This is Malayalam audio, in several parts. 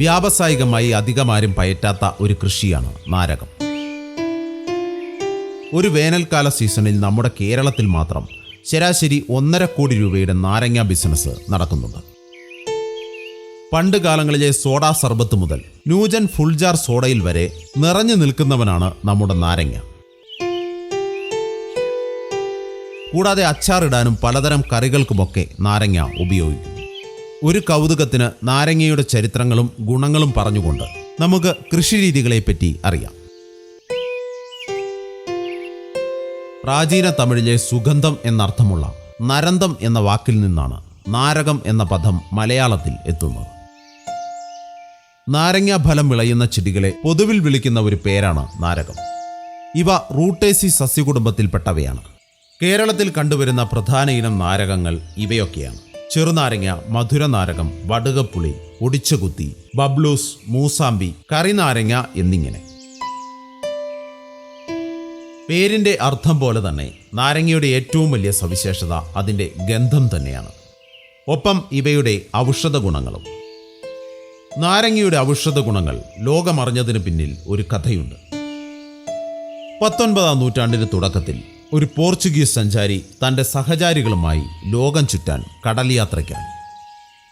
വ്യാവസായികമായി അധികമാരും പയറ്റാത്ത ഒരു കൃഷിയാണ് നാരകം. ഒരു വേനൽക്കാല സീസണിൽ നമ്മുടെ കേരളത്തിൽ മാത്രം ശരാശരി ഒന്നര കോടി രൂപയുടെ നാരങ്ങ ബിസിനസ് നടക്കുന്നുണ്ട്. പണ്ട് കാലങ്ങളിലെ സോഡാ സർബത്ത് മുതൽ ന്യൂജൻ ഫുൾജാർ സോഡയിൽ വരെ നിറഞ്ഞു നിൽക്കുന്നവനാണ് നമ്മുടെ നാരങ്ങ. കൂടാതെ അച്ചാറിടാനും പലതരം കറികൾക്കുമൊക്കെ നാരങ്ങ ഉപയോഗിക്കുന്നു. ഒരു കൗതുകത്തിന് നാരങ്ങയുടെ ചരിത്രങ്ങളും ഗുണങ്ങളും പറഞ്ഞുകൊണ്ട് നമുക്ക് കൃഷിരീതികളെപ്പറ്റി അറിയാം. പ്രാചീന തമിഴിലെ സുഗന്ധം എന്നർത്ഥമുള്ള നരന്തം എന്ന വാക്കിൽ നിന്നാണ് നാരകം എന്ന പദം മലയാളത്തിൽ എത്തുന്നത്. നാരങ്ങ ഫലം വിളയുന്ന ചെടികളെ പൊതുവിൽ വിളിക്കുന്ന ഒരു പേരാണ് നാരകം. ഇവ റൂട്ടേസി സസ്യകുടുംബത്തിൽപ്പെട്ടവയാണ്. കേരളത്തിൽ കണ്ടുവരുന്ന പ്രധാന ഇനം നാരകങ്ങൾ ഇവയൊക്കെയാണ്. ചെറുനാരങ്ങ മധുരനാരകം വടുകപ്പുളി ഒടിച്ചകുത്തി ബബ്ലൂസ് മൂസാമ്പി കറിനാരങ്ങ എന്നിങ്ങനെ. പേരിന്റെ അർത്ഥം പോലെ തന്നെ നാരങ്ങയുടെ ഏറ്റവും വലിയ സവിശേഷത അതിന്റെ ഗന്ധം തന്നെയാണ്. ഒപ്പം ഇവയുടെ ഔഷധ ഗുണങ്ങളും. നാരങ്ങയുടെ ഔഷധ ഗുണങ്ങൾ ലോകമറിഞ്ഞതിന് പിന്നിൽ ഒരു കഥയുണ്ട്. പത്തൊൻപതാം നൂറ്റാണ്ടിന് തുടക്കത്തിൽ ഒരു പോർച്ചുഗീസ് സഞ്ചാരി തന്റെ സഹചാരികളുമായി ലോകം ചുറ്റാൻ കടൽ യാത്രയ്ക്കാണ്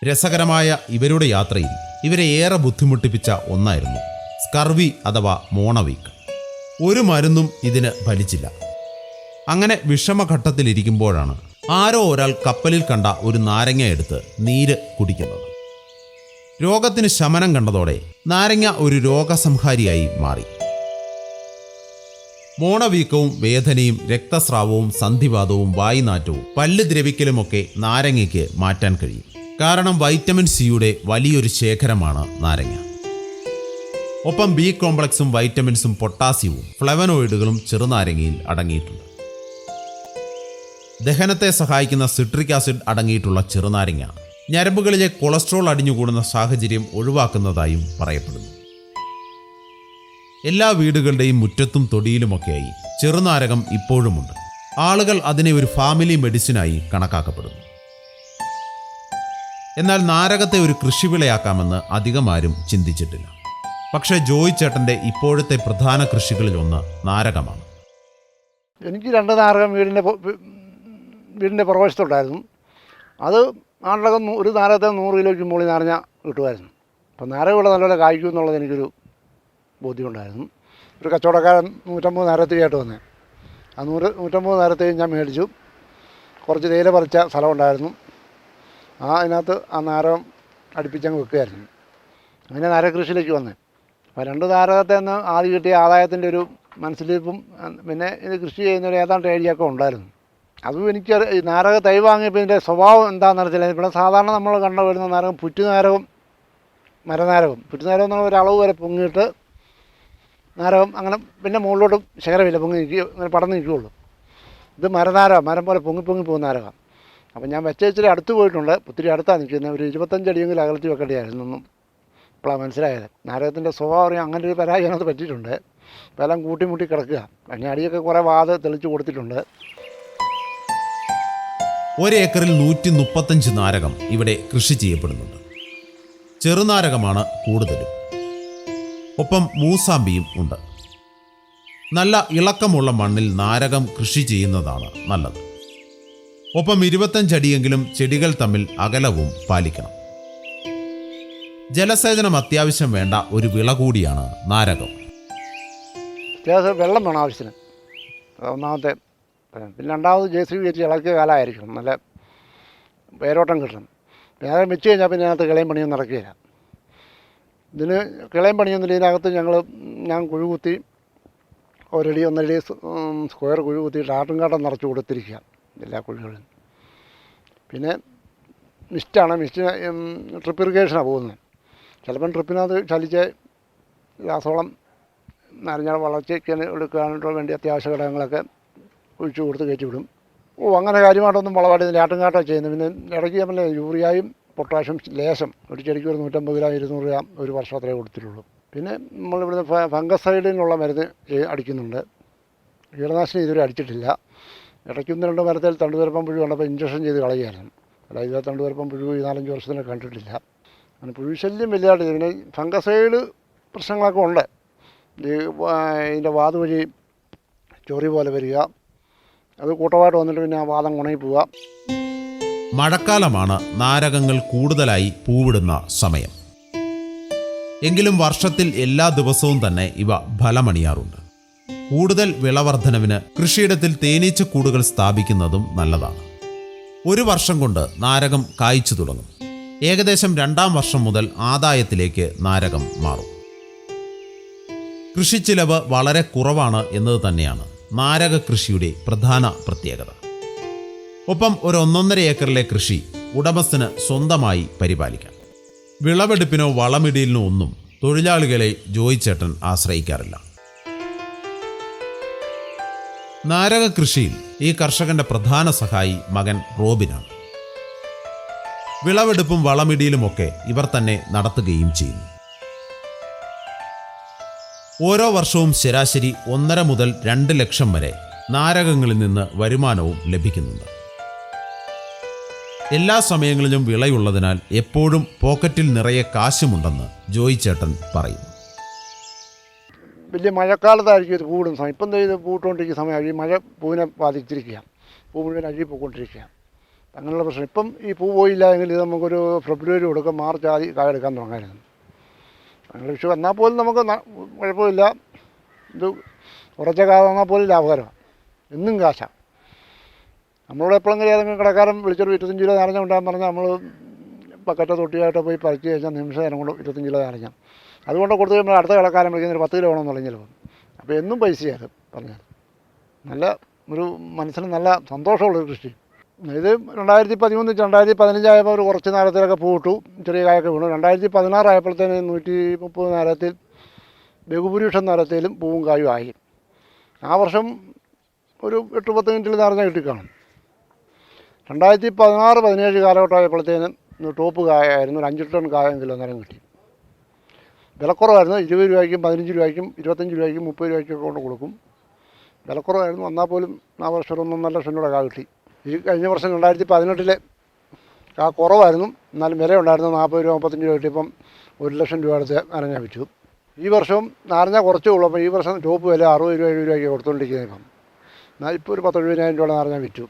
രസകരമായ ഇവരുടെ യാത്രയിൽ ഇവരെ ഏറെ ബുദ്ധിമുട്ടിപ്പിച്ച ഒന്നായിരുന്നു സ്കർവി അഥവാ മോണവീക്ക് ഒരു മരുന്നും ഇതിന് ഫലിച്ചില്ല. അങ്ങനെ വിഷമഘട്ടത്തിലിരിക്കുമ്പോഴാണ് ആരോ ഒരാൾ കപ്പലിൽ കണ്ട ഒരു നാരങ്ങ എടുത്ത് നീര് കുടിക്കുന്നത്. രോഗത്തിന് ശമനം കണ്ടതോടെ നാരങ്ങ ഒരു രോഗസംഹാരിയായി മാറി. മോണവീക്കവും വേദനയും രക്തസ്രാവവും സന്ധിവാദവും വായുനാറ്റവും പല്ല് ദ്രവിക്കലുമൊക്കെ നാരങ്ങയ്ക്ക് മാറ്റാൻ കഴിയും. കാരണം വൈറ്റമിൻ സിയുടെ വലിയൊരു ശേഖരമാണ് നാരങ്ങ. ഒപ്പം ബി കോംപ്ലക്സും വൈറ്റമിൻസും പൊട്ടാസ്യവും ഫ്ലവനോയിഡുകളും ചെറുനാരങ്ങയിൽ അടങ്ങിയിട്ടുണ്ട്. ദഹനത്തെ സഹായിക്കുന്ന സിട്രിക് ആസിഡ് അടങ്ങിയിട്ടുള്ള ചെറുനാരങ്ങ ഞരമ്പുകളിലെ കൊളസ്ട്രോൾ അടിഞ്ഞുകൂടുന്ന സാഹചര്യം ഒഴിവാക്കുന്നതായും പറയപ്പെടുന്നു. എല്ലാ വീടുകളുടെയും മുറ്റത്തും തൊടിയിലുമൊക്കെയായി ചെറുനാരകം ഇപ്പോഴുമുണ്ട്. ആളുകൾ അതിനെ ഒരു ഫാമിലി മെഡിസിനായി കണക്കാക്കപ്പെടുന്നു. എന്നാൽ നാരകത്തെ ഒരു കൃഷിവിളയാക്കാമെന്ന് അധികം ആരും ചിന്തിച്ചിട്ടില്ല. പക്ഷേ ജോയി ചേട്ടന്റെ ഇപ്പോഴത്തെ പ്രധാന കൃഷികളിൽ ഒന്ന് നാരകമാണ്. എനിക്ക് രണ്ട് നാരകം വീടിന്റെ വീടിന്റെ പുറവശത്തുണ്ടായിരുന്നു അത് നാടകം ഒരു നാരകത്തെ നൂറ് കിലോയ്ക്ക് മുകളിൽ നാരഞ്ഞ കിട്ടുമായിരുന്നു. അപ്പം നാരകം ഇവിടെ നല്ലപോലെ കായ്ക്കും എന്നുള്ളത് എനിക്കൊരു ബോധ്യമുണ്ടായിരുന്നു. ഒരു കച്ചവടക്കാരൻ നൂറ്റമ്പത് നേരത്തേക്കായിട്ട് വന്നേ. ആ നൂറ് നൂറ്റമ്പത് നേരത്തേക്ക് ഞാൻ മേടിച്ചു. കുറച്ച് തേയില പറിച്ച സ്ഥലമുണ്ടായിരുന്നു. ആ അതിനകത്ത് ആ നാരം അടുപ്പിച്ചങ്ങ് വെക്കുകയായിരുന്നു. അങ്ങനെ നാരകൃഷിയിലേക്ക് വന്നേ. അപ്പോൾ രണ്ട് നാരകത്തെ നിന്ന് ആദ്യം കിട്ടിയ ആദായത്തിന്റെ ഒരു മനസ്സിലിരിപ്പും പിന്നെ ഇത് കൃഷി ചെയ്യുന്ന ഒരു ഏതാണ്ട് ഏരിയൊക്കെ ഉണ്ടായിരുന്നു. അതും എനിക്ക് ഈ നാരക തൈ വാങ്ങിയപ്പോൾ ഇതിന്റെ സ്വഭാവം എന്താണെന്ന് അറിയത്തില്ല. ഇവിടെ സാധാരണ നമ്മൾ കണ്ടു വരുന്ന നാരകം പുറ്റുനാരകം മരനാരകം. പുറ്റുനാരകം എന്ന് പറഞ്ഞാൽ ഒരളവ് വരെ പൊങ്ങിയിട്ട് നാരകം അങ്ങനെ പിന്നെ മുകളിലോട്ട് ശേഖരമില്ല പൊങ്ങി നിൽക്കുക അങ്ങനെ പടർന്ന് നിൽക്കുകയുള്ളൂ ഇത് മരനാരകം മരം പോലെ പൊങ്ങി പൊങ്ങി പോകുന്ന നാരകം. അപ്പം ഞാൻ വെച്ച ഇച്ചിരി അടുത്ത് പോയിട്ടുണ്ട് ഒത്തിരി അടുത്താണ് നിൽക്കുന്നത്. ഒരു ഇരുപത്തഞ്ച് അടിയെങ്കിലും അകലത്തി വെക്കേണ്ടതായിരുന്നു ഒന്നും ഇപ്പോഴാണ് മനസ്സിലായത്. നാരകത്തിന്റെ സ്വഭാവം അങ്ങനെ ഒരു പരാജയം അതിനകത്ത് പറ്റിയിട്ടുണ്ട്. അപ്പോൾ എല്ലാം കൂട്ടിമുട്ടി കിടക്കുക. അതിന് അടിയൊക്കെ കുറേ വാത് തെളിച്ച് കൊടുത്തിട്ടുണ്ട്. ഒരേക്കറിൽ നൂറ്റി മുപ്പത്തഞ്ച് നാരകം ഇവിടെ കൃഷി ചെയ്യപ്പെടുന്നുണ്ട്. ചെറുനാരകമാണ് കൂടുതലും. ഒപ്പം മൂസാമ്പിയും ഉണ്ട്. നല്ല ഇളക്കമുള്ള മണ്ണിൽ നാരകം കൃഷി ചെയ്യുന്നതാണ് നല്ലത്. ഒപ്പം ഇരുപത്തഞ്ചടിയെങ്കിലും ചെടികൾ തമ്മിൽ അകലവും പാലിക്കണം. ജലസേചനം അത്യാവശ്യം വേണ്ട ഒരു വിള കൂടിയാണ് നാരകം. വെള്ളം വേണം ആവശ്യത്തിന്. ഒന്നാമത്തെ. പിന്നെ രണ്ടാമത് ജെ സി ബി വെച്ച് ഇളക്കിയ കാലമായിരിക്കണം. നല്ല വേരോട്ടം കിട്ടണം. വേറെ വെച്ച് കഴിഞ്ഞാൽ പിന്നെ അതിനകത്ത് കിളയും പണിയൊന്നും നടക്കുകയില്ല. ഇതിന് കിളയും പണിയൊന്നുമില്ല ഇതിനകത്ത് ഞങ്ങൾ ഞാൻ കുഴുകുത്തി ഒരടി ഒന്നരടി സ്ക്വയർ കുഴി കുത്തിയിട്ട് ആട്ടുംകാട്ടം നിറച്ച് കൊടുത്തിരിക്കുക എല്ലാ കുഴികളും പിന്നെ മിസ്റ്റാണ് മിസ്റ്റ് ട്രിപ്പ് ഇറിഗേഷനാണ് പോകുന്നത്. ചിലപ്പം ട്രിപ്പിനകത്ത് ചലിച്ച് രാസവളം നരഞ്ഞ വളർച്ചയ്ക്ക് എടുക്കാനായിട്ട് വേണ്ടി അത്യാവശ്യ ഘടകങ്ങളൊക്കെ ഒഴിച്ചു കൊടുത്ത് കയറ്റി വിടും. ഓ അങ്ങനെ കാര്യമായിട്ടൊന്നും വളപാടില്ല ആട്ടുംകാട്ടാണ് ചെയ്യുന്നത്. പിന്നെ ഇടയ്ക്ക് നമ്മൾ യൂറിയായും പൊട്ടാഷ്യം ലേശം ഒരു ചെടിക്ക് ഒരു നൂറ്റമ്പത് ഗ്രാം ഇരുന്നൂറ് ഗ്രാം ഒരു വർഷം അത്രേ കൊടുത്തിട്ടുള്ളൂ. പിന്നെ നമ്മളിവിടുന്ന് ഫംഗസൈഡിനുള്ള മരുന്ന് അടിക്കുന്നുണ്ട്. കീടനാശിനി ഇതുവരെ അടിച്ചിട്ടില്ല. ഇടയ്ക്കൊന്ന് രണ്ട് മരത്തിൽ തണ്ടുതുരപ്പം പുഴു കണ്ടപ്പോൾ ഇഞ്ചക്ഷൻ ചെയ്ത് കളയുകയായിരുന്നു. അല്ല ഇത് തണ്ടുതുരപ്പം പുഴു ഈ നാലഞ്ച് വർഷത്തിന് കണ്ടിട്ടില്ല. അങ്ങനെ പുഴുശല്യം വലിയതായിട്ട്. പിന്നെ ഫംഗസൈഡ് പ്രശ്നങ്ങളൊക്കെ ഉണ്ട്. ഈ ഇതിന്റെ വാത് വഴി ചൊറി പോലെ വരിക. അത് കൂട്ടമായിട്ട് വന്നിട്ട് പിന്നെ ആ വാദം ഉണങ്ങി പോവുക. മഴക്കാലമാണ് നാരകങ്ങൾ കൂടുതലായി പൂവിടുന്ന സമയം. എങ്കിലും വർഷത്തിൽ എല്ലാ ദിവസവും തന്നെ ഇവ ഫലമണിയാറുണ്ട്. കൂടുതൽ വിളവർദ്ധനവിന് കൃഷിയിടത്തിൽ തേനീച്ച തേനീച്ചക്കൂടുകൾ സ്ഥാപിക്കുന്നതും നല്ലതാണ്. ഒരു വർഷം കൊണ്ട് നാരകം കായ്ച്ചു തുടങ്ങും. ഏകദേശം രണ്ടാം വർഷം മുതൽ ആദായത്തിലേക്ക് നാരകം മാറും. കൃഷി കൃഷിച്ചിലവ് വളരെ കുറവാണ് എന്നത് തന്നെയാണ് നാരക കൃഷിയുടെ പ്രധാന പ്രത്യേകത. ഒപ്പം ഒരു ഒന്നൊന്നര ഏക്കറിലെ കൃഷി ഉടമസ്ഥന് സ്വന്തമായി പരിപാലിക്കാം. വിളവെടുപ്പിനോ വളമിടലിനോ ഒന്നും തൊഴിലാളികളെ ജോയിച്ചേട്ടൻ ആശ്രയിക്കാറില്ല. നാരക കൃഷിയിൽ ഈ കർഷകന്റെ പ്രധാന സഹായി മകൻ റോബിനാണ്. വിളവെടുപ്പും വളമിടിയിലുമൊക്കെ ഇവർ തന്നെ നടത്തുകയും ചെയ്യുന്നു. ഓരോ വർഷവും ശരാശരി ഒന്നര മുതൽ രണ്ട് ലക്ഷം വരെ നാരകങ്ങളിൽ നിന്ന് വരുമാനവും ലഭിക്കുന്നുണ്ട്. എല്ലാ സമയങ്ങളിലും വിളയുള്ളതിനാൽ എപ്പോഴും പോക്കറ്റിൽ നിറയെ കാശുമുണ്ടെന്ന് ജോയി ചേട്ടൻ പറയും വലിയ മഴക്കാലത്തായിരിക്കും ഇത് കൂടും സമയം. ഇപ്പം ഇത് പൂട്ടുകൊണ്ടിരിക്കുന്ന സമയം ഈ മഴ പൂവിനെ ബാധിച്ചിരിക്കുക പൂ മുഴുവൻ അഴുകി പോയിക്കൊണ്ടിരിക്കുക അങ്ങനെയുള്ള പ്രശ്നം. ഇപ്പം ഈ പൂ പോയില്ല എങ്കിൽ ഇത് നമുക്കൊരു ഫെബ്രുവരി കൊടുക്കും മാർച്ച് ആദ്യം കായെടുക്കാൻ തുടങ്ങായിരുന്നു. അങ്ങനെ വിഷു വന്നാൽ പോലും നമുക്ക് കുഴപ്പമില്ല. ഇത് കുറച്ച കാലം വന്നാൽ പോലും ലാഭകരമാണ്. എന്നും കാശാണ്. നമ്മളോട് എപ്പോഴെങ്കിലും ഏതെങ്കിലും കടക്കാരൻ വിളിച്ചൊരു ഇരുപത്തഞ്ച് കിലോ നാരങ്ങ ഉണ്ടാകുന്ന പറഞ്ഞാൽ നമ്മൾ പക്കറ്റ തൊട്ടിയായിട്ട് പോയി പറിച്ച് കഴിഞ്ഞാൽ നിമിഷം നേരം കൊണ്ട് ഇരുപത്തഞ്ച് കിലോ നാരങ്ങ. അതുകൊണ്ട് കൊടുത്തു കഴിയുമ്പോൾ അടുത്ത കടക്കാരൻ വിളിക്കുന്ന ഒരു പത്ത് കിലോ വേണമെന്ന് ചിലപ്പോൾ അപ്പോൾ എന്നും പൈസയാണ് പറഞ്ഞാൽ നല്ല ഒരു മനസ്സിന് നല്ല സന്തോഷമുള്ളൊരു കൃഷി. ഇത് രണ്ടായിരത്തി പതിമൂന്ന് രണ്ടായിരത്തി പതിനഞ്ചായപ്പോൾ ഒരു കുറച്ച് നേരത്തിലൊക്കെ പൂട്ടു ചെറിയ കായൊക്കെ വീണു. രണ്ടായിരത്തി പതിനാറായപ്പോഴത്തേന് നൂറ്റി മുപ്പത് നേരത്തിൽ ബഹുഭൂരിപക്ഷം നേരത്തിലും പൂവും കായും ആയി. ആ വർഷം ഒരു എട്ട് പത്ത് മിനിറ്റിൽ നിറഞ്ഞ കിട്ടിക്കാണും രണ്ടായിരത്തി പതിനാറ് പതിനേഴ് കാലഘട്ടമായപ്പോഴത്തേനും ടോപ്പ് കായായിരുന്നു ഒരു അഞ്ച് ടൺ കായെങ്കിലും നേരം കിട്ടി. വിലക്കുറവായിരുന്നു. ഇരുപത് രൂപയ്ക്കും പതിനഞ്ച് രൂപയ്ക്കും ഇരുപത്തഞ്ച് രൂപയ്ക്കും മുപ്പത് രൂപയ്ക്കും ഒക്കെ കൊണ്ട് കൊടുക്കും. വിലക്കുറവായിരുന്നു. എന്നാൽ പോലും ആ വർഷം ഒന്നും ഒന്നൊന്നര ലക്ഷം കാ കിട്ടി. ഈ കഴിഞ്ഞ വർഷം രണ്ടായിരത്തി പതിനെട്ടിലെ കാ കുറവായിരുന്നു. എന്നാലും വില ഉണ്ടായിരുന്നു നാൽപ്പത് രൂപ മുപ്പത്തഞ്ച് രൂപ കിട്ടിയപ്പം ഒരു ലക്ഷം രൂപ അടുത്ത് നാരങ്ങ വിറ്റു ഈ വർഷം നാരങ്ങ കുറച്ചേ ഉള്ളൂ. അപ്പോൾ ഈ വർഷം ടോപ്പ് വില അറുപത് രൂപ എഴുപത് രൂപയ്ക്ക് കൊടുത്തുകൊണ്ടിരിക്കുന്നത് ഇപ്പം. എന്നാൽ ഇപ്പോൾ ഒരു പത്ത് എഴുപതിനായിരം രൂപ നാരങ്ങ വിറ്റു.